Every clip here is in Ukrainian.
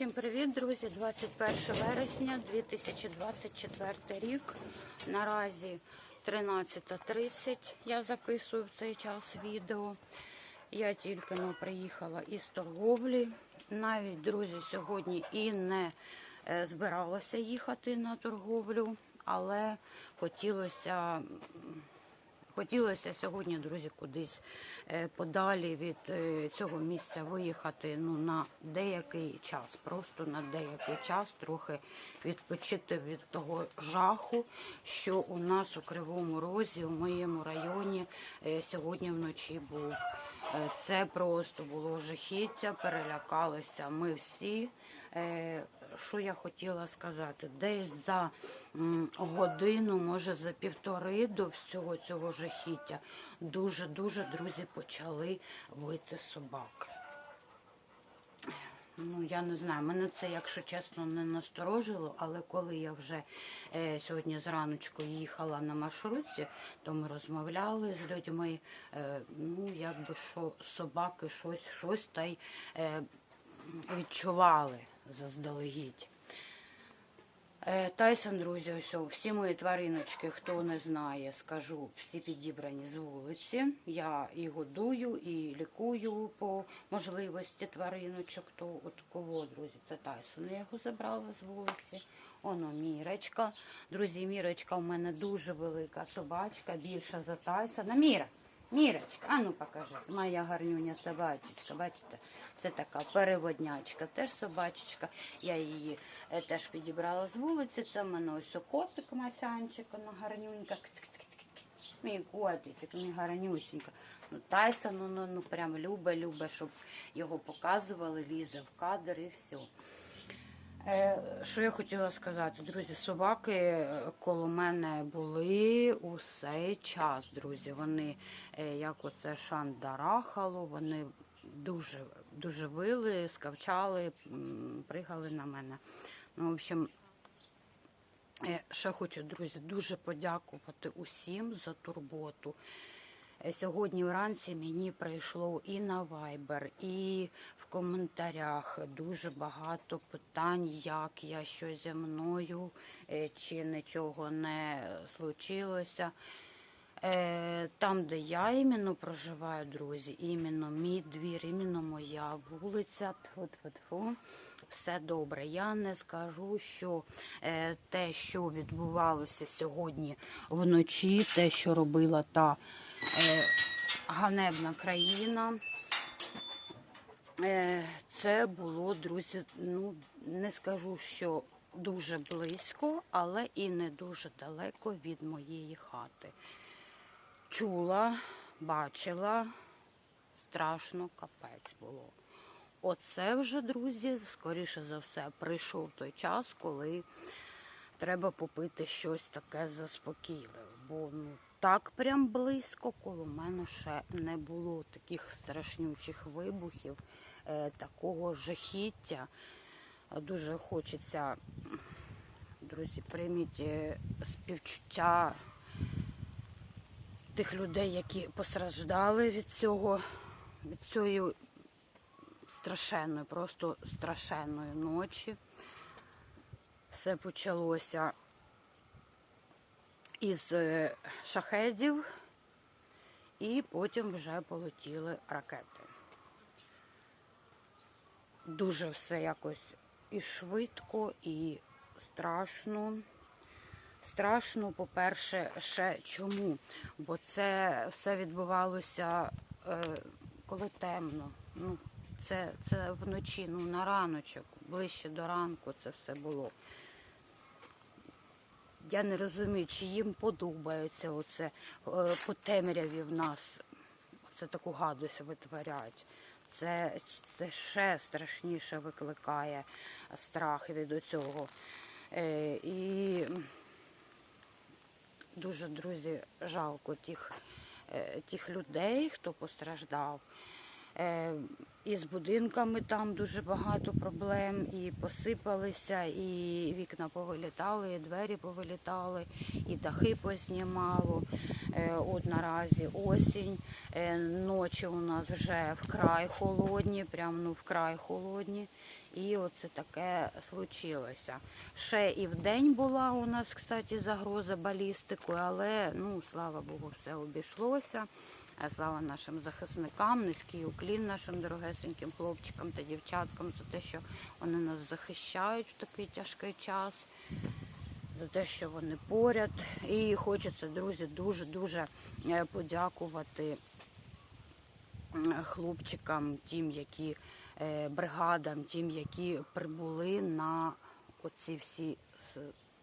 Всім привіт, друзі! 21 вересня 2024 рік. Наразі 13.30 я записую в цей час відео. Я тільки но приїхала із торговлі. Навіть, друзі, сьогодні і не е, збиралася їхати на торговлю, але хотілося Хотілося сьогодні, друзі, кудись е, подалі від е, цього місця виїхати ну, на деякий час. Просто на деякий час трохи відпочити від того жаху, що у нас у Кривому Розі, у моєму районі, е, сьогодні вночі був. Це просто було жахіття, перелякалися ми всі. Що я хотіла сказати? Десь за годину, може за півтори до всього цього жахіття, дуже-дуже друзі почали вити собаки. Ну, я не знаю, мене це, якщо чесно, не насторожило, але коли я вже е, сьогодні зраночку їхала на маршрутці, то ми розмовляли з людьми, е, ну, якби що собаки щось, щось та й е, відчували заздалегідь. Е, Тайсон, друзі, ось всі мої твариночки, хто не знає, скажу, всі підібрані з вулиці. Я і годую, і лікую по можливості твариночок. То от кого, друзі, це Тайсон. Я його забрала з вулиці. Оно Мірочка. Друзі, Мірочка у мене дуже велика собачка, більша за Тайсона. Міра, Мірочка, а ну покажи, моя гарнюня собачечка, бачите? Це така переводнячка, теж собачечка. Я її е, теж підібрала з вулиці. Це в мене ось котик Масянчик, вона гарнюнька. Мій котичок, мій гарнюсінька. Ну, Тайсон, ну, ну, ну прям любе, любе, щоб його показували, лізе в кадр і все. Що я хотіла сказати, друзі, собаки е, коло мене були усе час, друзі. Вони, е, як оце шандарахало, вони дуже, дуже вили, скавчали, пригали на мене. Ну, в общем, е, ще хочу, друзі, дуже подякувати усім за турботу. Е, Сьогодні вранці мені прийшло і на Viber, і в коментарях дуже багато питань, як я що зі мною, е, чи нічого не случилося. Е, Там, де я іменно проживаю, друзі, іменно мій двір, іменно моя вулиця, тьфу-тьфу-тьфу, все добре. Я не скажу, що е, те, що відбувалося сьогодні вночі, те, що робила та е, ганебна країна, це було, друзі, ну не скажу, що дуже близько, але і не дуже далеко від моєї хати. Чула, бачила, страшно капець було. Оце вже, друзі, скоріше за все, прийшов той час, коли треба попити щось таке заспокійливе. Бо ну, так прям близько коло мене ще не було таких страшнючих вибухів, е, такого жахіття. Дуже хочеться, друзі, прийміть е, співчуття тих людей, які постраждали від цього, від цієї страшенної, просто страшенної ночі. Все почалося із е, шахедів, і потім вже полетіли ракети. Дуже все якось і швидко, і страшно. Страшно, по-перше, ще чому? Бо це все відбувалося е, коли темно. Ну, це, це вночі, ну на раночок, ближче до ранку це все було. Я не розумію, чи їм подобається оце е, по темряві в нас. Це таку гадость витворяють. Це, це ще страшніше викликає страх від цього. Е, і дуже, друзі, жалко тих, е, тих людей, хто постраждав. Е, І з будинками там дуже багато проблем, і посипалися, і вікна повилітали, і двері повилітали, і дахи познімало. Е, От наразі осінь, ночі у нас вже вкрай холодні, прям ну вкрай холодні. І оце таке случилося. Ще і в день була у нас, кстати, загроза балістикою, але ну слава Богу, все обійшлося. Слава нашим захисникам, низький уклін нашим дорогесеньким хлопчикам та дівчаткам за те, що вони нас захищають в такий тяжкий час, за те, що вони поряд. І хочеться, друзі, дуже дуже е, подякувати хлопчикам, тим, які бригадам, тим, які прибули на оці всі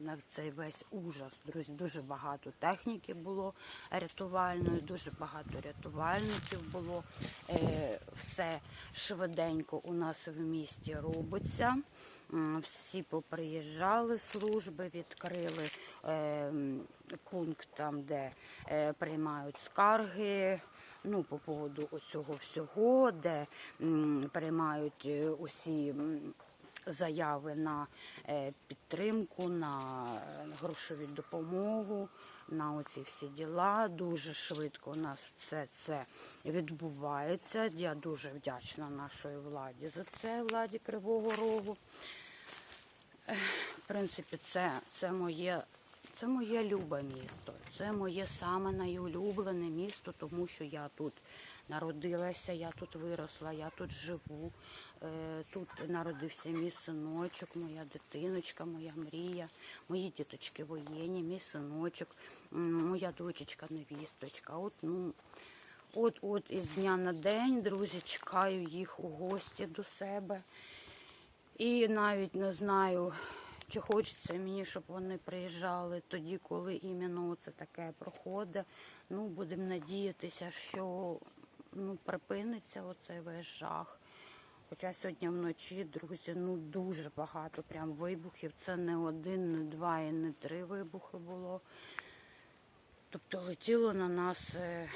на цей весь ужас. Друзі, дуже багато техніки було рятувальної, дуже багато рятувальників було. Е, Все швиденько у нас в місті робиться. Всі поприїжджали служби, відкрили е, пункт там, де е, приймають скарги. Ну, по поводу цього всього, де приймають е, усі заяви на е, підтримку, на е, грошову допомогу, на оці всі діла. Дуже швидко у нас все це відбувається. Я дуже вдячна нашій владі за це, владі Кривого Рогу. В принципі, це, це моє. Це моє любе місто, це моє саме найулюблене місто, тому що я тут народилася, я тут виросла, я тут живу. Е, Тут народився мій синочок, моя дитиночка, моя мрія, мої діточки воєнні, мій синочок, моя дочечка, невісточка. От, ну, от, от із дня на день, друзі, чекаю їх у гості до себе. І навіть не знаю, чи хочеться мені, щоб вони приїжджали тоді, коли іменно це таке проходить. Ну, будемо надіятися, що ну, припиниться оцей весь жах. Хоча сьогодні вночі, друзі, ну дуже багато прям вибухів. Це не один, не два і не три вибухи було. Тобто летіло на нас, е,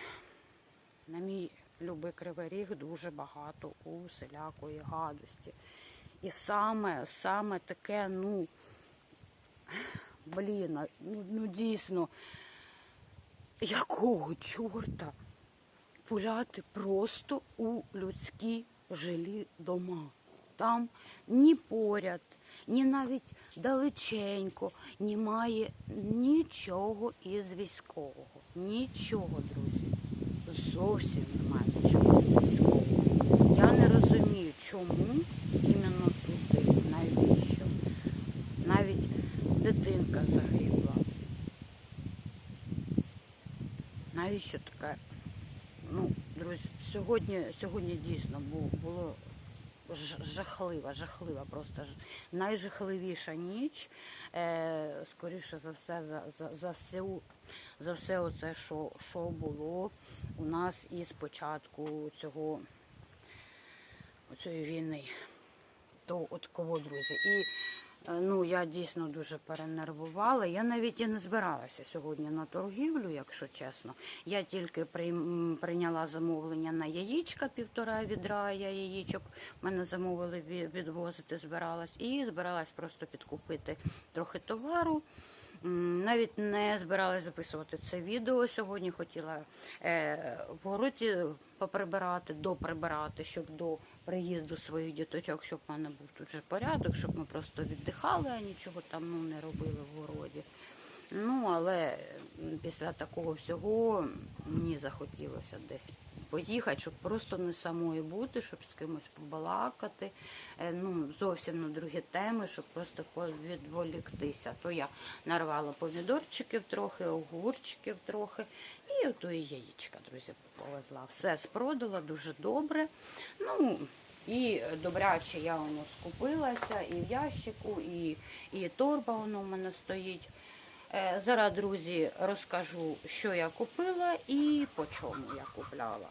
на мій любий кривий ріг, дуже багато усілякої гадості. І саме, саме таке, ну, блін, ну, ну дійсно, якого чорта пуляти просто у людські жилі дома. Там ні поряд, ні навіть далеченько немає нічого із військового. Нічого, друзі. Зовсім немає нічого із військового. Чому іменно туди, навіщо. Навіть дитинка загибла. Навіщо таке? Ну, друзі, сьогодні, сьогодні дійсно було жахлива, жахлива, просто найжахливіша ніч. Е, скоріше за все, за, за, за всю за все оце, що, що було у нас із початку цього цієї війни. То от кого, друзі. І е, ну, я дійсно дуже перенервувала. Я навіть і не збиралася сьогодні на торгівлю, якщо чесно. Я тільки прийняла замовлення на яєчка, півтора відра я яєчок. Мене замовили відвозити, збиралась. І збиралась просто підкупити трохи товару. Навіть не збиралась записувати це відео сьогодні. Хотіла е, в городі поприбирати, доприбирати, щоб до приїзду своїх діточок, щоб в мене був тут же порядок, щоб ми просто віддихали, а нічого там ну, не робили в городі. Ну, але після такого всього мені захотілося десь поїхати, щоб просто не самою бути, щоб з кимось побалакати. Е, Ну, зовсім на другі теми, щоб просто відволіктися. То я нарвала помідорчиків трохи, огурчиків трохи, і ото і яєчка, друзі, повезла. Все спродала дуже добре. Ну, і добряче я воно скупилася, і в ящику, і, і торба воно в мене стоїть. Е, Зараз, друзі, розкажу, що я купила і по чому я купляла.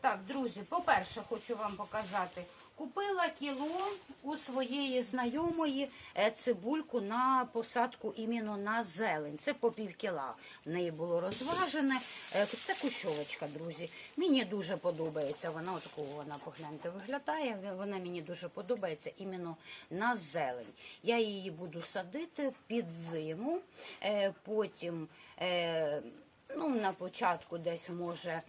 Так, друзі, по-перше, хочу вам показати. Купила кіло у своєї знайомої е, цибульку на посадку іменно на зелень. Це по пів кіла. В неї було розважене. Е, Це кущовочка, друзі. Мені дуже подобається. Вона отакого вона погляньте виглядає. Вона мені дуже подобається іменно на зелень. Я її буду садити під зиму. Е, Потім. Ну, на початку десь може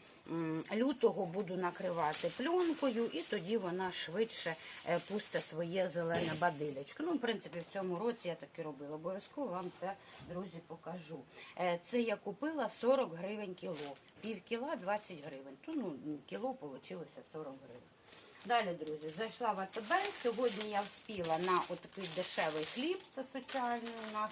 лютого буду накривати пленкою, і тоді вона швидше е, пусте своє зелене бадилячко. Ну, в принципі, в цьому році я так і робила. Обов'язково вам це, друзі, покажу. Е, Це я купила 40 гривень кіло. Пів кіла 20 гривень. То ну, кіло вийшло 40 гривень. Далі, друзі, зайшла в АТБ. Сьогодні я вспіла на отакий дешевий хліб, це соціальний у нас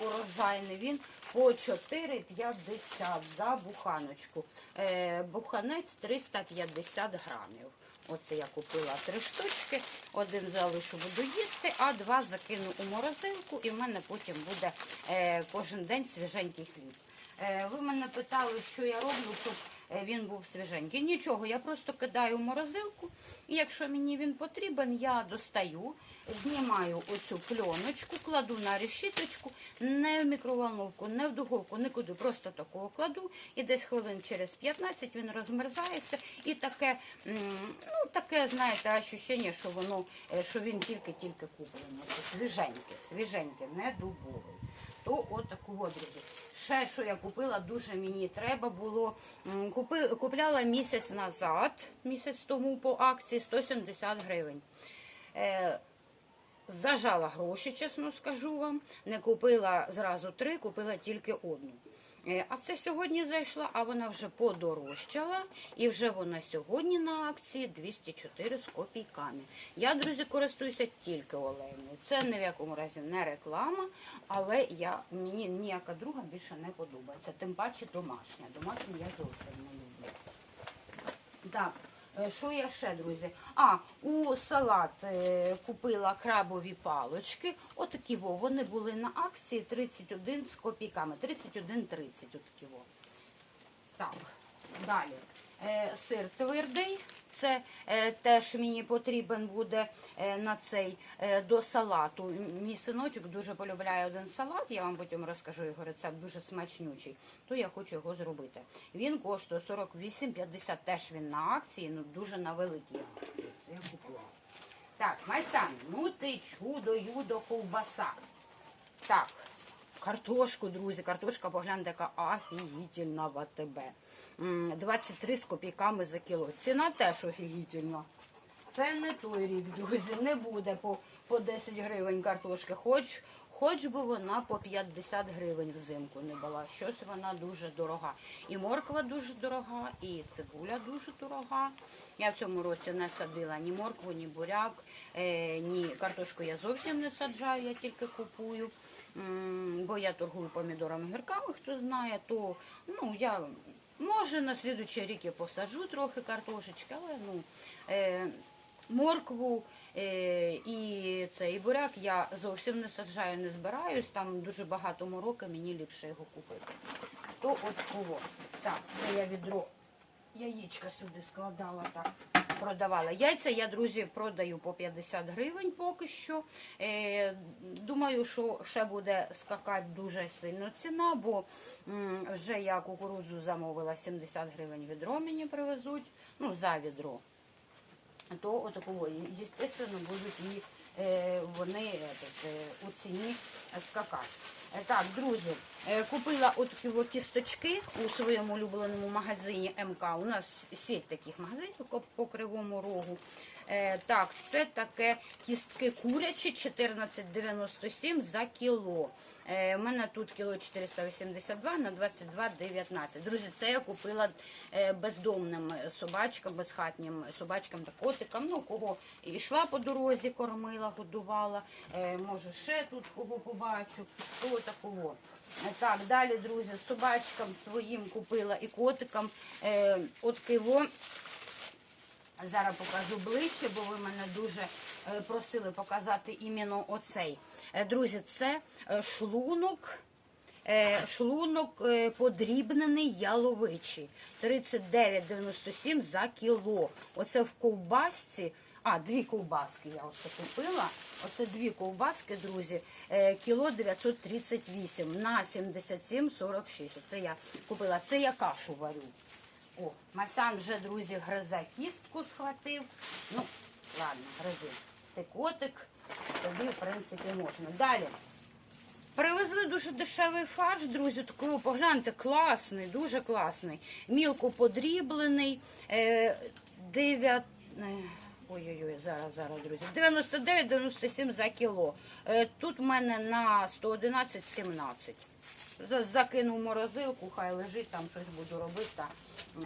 урожайний. Він по 4,50 за буханочку. Е, буханець 350 грамів. Оце я купила три штучки. Один залишу буду їсти, а два закину у морозилку, і в мене потім буде е, кожен день свіженький хліб. Е, Ви мене питали, що я роблю, щоб е, він був свіженький. Нічого, я просто кидаю в морозилку, і якщо мені він потрібен, я достаю, знімаю оцю пленочку, кладу на решіточку, не в мікроволновку, не в духовку, нікуди, просто такого кладу, і десь хвилин через 15 він розмерзається, і таке, ну таке, знаєте, ощущення, що воно, е, що він тільки-тільки куплений. Свіженьке, свіженьке, не дубовий то от таку от, друзі. Ще що я купила, дуже мені треба було. Купи, купляла місяць назад, місяць тому по акції 170 гривень. Е, Зажала гроші, чесно скажу вам. Не купила зразу три, купила тільки одну. Е, А це сьогодні зайшла, а вона вже подорожчала. І вже вона сьогодні на акції 204 з копійками. Я, друзі, користуюся тільки олейною. Це ні в якому разі не реклама, але я, мені ніяка друга більше не подобається. Тим паче домашня. Домашню я зовсім не люблю. Так, що я ще, друзі? А, у салат е, купила крабові палочки. Отакі во, вони були на акції 31 з копійками. 31,30 отакі во. Так, далі. Е, сир твердий. Це е, теж мені потрібен буде е, на цей е, до салату. Мій синочок дуже полюбляє один салат, я вам потім розкажу його рецепт, дуже смачнючий, то я хочу його зробити. Він коштує 48,50, теж він на акції, ну дуже на великій акції. Я купила. Так, Майсан, ну ти чудо, юдо, ковбаса. Так, картошку, друзі, картошка, погляньте, яка офігітельна в АТБ. М, 23 з копійками за кіло. Ціна теж офігітельна. Це не той рік, друзі, не буде по, по 10 гривень картошки. Хоч, хоч би вона по 50 гривень взимку не була. Щось вона дуже дорога. І морква дуже дорога, і цибуля дуже дорога. Я в цьому році не садила ні моркву, ні буряк, е, ні картошку я зовсім не саджаю, я тільки купую. Бо я торгую помідорами гірками, хто знає, то ну я може на слідуючий рік я посаджу трохи картошечки, але ну е, моркву е, і цей буряк я зовсім не саджаю, не збираюсь. Там дуже багато мороки, мені ліпше його купити. То от кого. Так, це я відро яєчка сюди складала так. Продавала. Яйця я, друзі, продаю по 50 гривень поки що. Е, думаю, що ще буде скакати дуже сильно ціна, бо вже я кукурудзу замовила 70 гривень відро мені привезуть, ну, за відро. То отакого, звісно, будуть і е, вони е, у ціні скакати. Е, Так, друзі, е, купила отакі от кісточки у своєму улюбленому магазині МК. У нас сеть таких магазинів по- по кривому рогу. Е, Так, це таке кістки курячі 14,97 за кіло. Е, У мене тут кіло 482 на 22,19. Друзі, це я купила е, бездомним собачкам, безхатнім собачкам та котикам. Ну, кого йшла по дорозі, кормила, годувала. Е, Може, ще тут кого побачу, то такого. Е, Так, далі, друзі, собачкам своїм купила і котикам. Е, От киво. Зараз покажу ближче, бо ви мене дуже е, просили показати іменно оцей. Е, Друзі, це е, шлунок шлунок подрібнений яловичий. 39,97 за кіло. Оце в ковбасці. А, дві ковбаски я оце купила. Оце дві ковбаски, друзі. Кіло 938 на 77,46. Оце я купила. Це я кашу варю. О, Масян вже, друзі, гризе кістку схватив. Ну, ладно, гризи. Ти котик, тобі, в принципі, можна. Далі. Привезли дуже дешевий фарш, друзі. Такий, погляньте, класний, дуже класний. Мілко подріблений. Е, 9... е, Ой-ой-ой, зараз, зараз, друзі. 99-97 за кіло. Е, тут в мене на 111-17. За- Закину в морозилку, хай лежить, там щось буду робити, та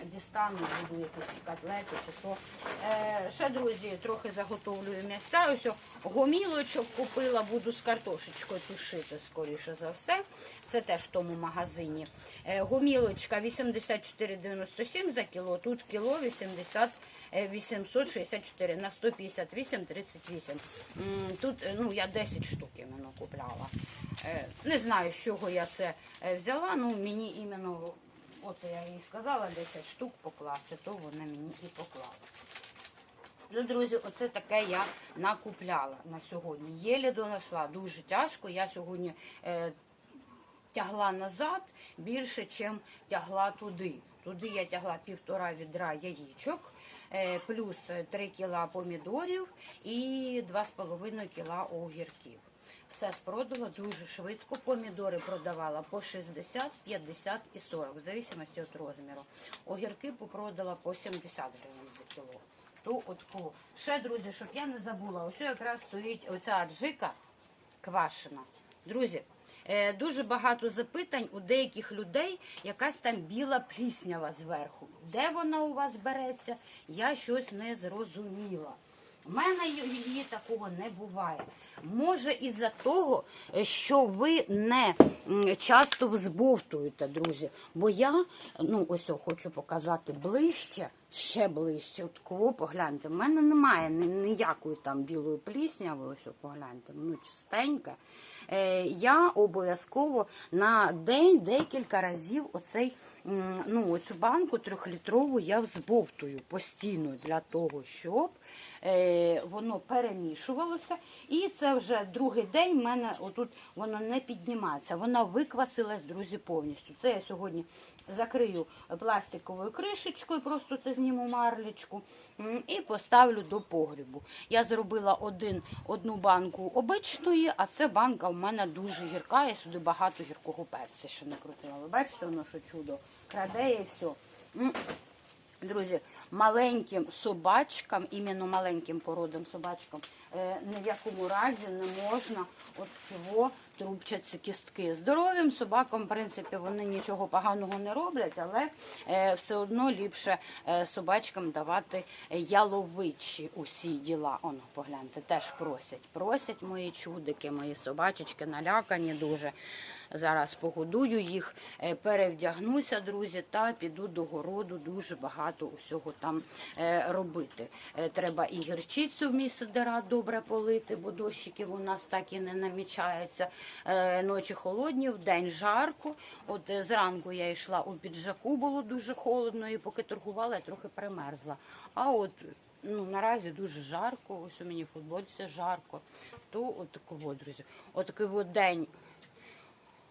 дістану, буду якісь котлети чи що. Е, ще, друзі, трохи заготовлюю м'яса. Ось гомілочок купила, буду з картошечкою тушити, скоріше за все. Це теж в тому магазині. Е, гомілочка 84,97 за кіло, тут кіло 80 е, 864 на 158,38. М, Тут е, ну, я 10 штук іменно купляла. Е, Не знаю, з чого я це е, взяла. Ну, мені іменно, от я їй сказала, 10 штук покласти, то вона мені і поклала. Ну, друзі, оце таке я накупляла на сьогодні. Єлі донесла, дуже тяжко. Я сьогодні е, тягла назад більше, ніж тягла туди. Туди я тягла півтора відра яєчок, е, плюс 3 кіла помідорів і 2,5 кіла огірків. Все спродала дуже швидко. Помідори продавала по 60, 50 і 40, в зависимості від розміру. Огірки попродала по 70 гривень за кіло. То от кого. Ще, друзі, щоб я не забула, ось якраз стоїть оця аджика квашена. Друзі, е, дуже багато запитань у деяких людей, якась там біла пліснява зверху. Де вона у вас береться, я щось не зрозуміла. У мене її такого не буває. Може, із-за того, е, що ви не часто взбовтуєте, друзі. Бо я, ну ось хочу показати ближче, ще ближче. От кого погляньте. В мене немає ніякої там білої плісняви. Ось погляньте, ну чистенька. Е, я обов'язково на день декілька разів оцей ну, оцю банку трьохлітрову я взбовтую постійно для того, щоб е, воно перемішувалося. І це вже другий день в мене отут воно не піднімається. Вона виквасилась, друзі, повністю. Це я сьогодні закрию пластиковою кришечкою, просто це зніму марлечку і поставлю до погрібу. Я зробила один, одну банку обичної, а це банка в мене дуже гірка. Я сюди багато гіркого перця ще не крутила. Ви бачите, воно що чудо краде і все. Друзі, маленьким собачкам, іменно маленьким породам собачкам, е, ні в якому разі не можна от цього трубчаться кістки. Здоровим собакам, в принципі, вони нічого поганого не роблять, але е, все одно ліпше е, собачкам давати яловичі усі діла. Оно, погляньте, теж просять. Просять мої чудики, мої собачечки налякані дуже. Зараз погодую їх, е, перевдягнуся, друзі, та піду до городу дуже багато усього там е, робити. Е, Треба і гірчицю в мій сидера добре полити, бо дощиків у нас так і не намічається. Ночі холодні, вдень жарко. От зранку я йшла у піджаку, було дуже холодно, і поки торгувала, я трохи примерзла. А от ну, наразі дуже жарко, ось у мені в футболці жарко. То от такого, друзі, от такий от день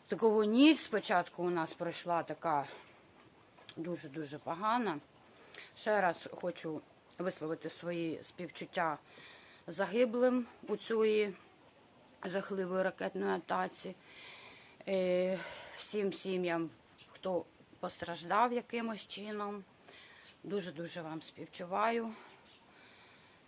такого ніч спочатку у нас пройшла така дуже-дуже погана. Ще раз хочу висловити свої співчуття загиблим у цієї жахливої ракетної атаці. Е, Всім сім'ям, хто постраждав якимось чином. Дуже-дуже вам співчуваю.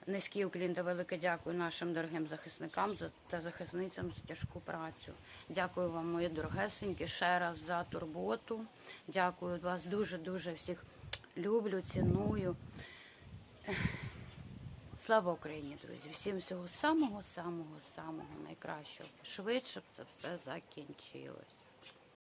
Низький уклін та велике дякую нашим дорогим захисникам та захисницям за тяжку працю. Дякую вам, мої дорогесенькі, ще раз за турботу. Дякую вас дуже-дуже всіх люблю, ціную. Слава Україні, друзі! Всім всього самого, самого, самого найкращого. Швидше б це все закінчилось.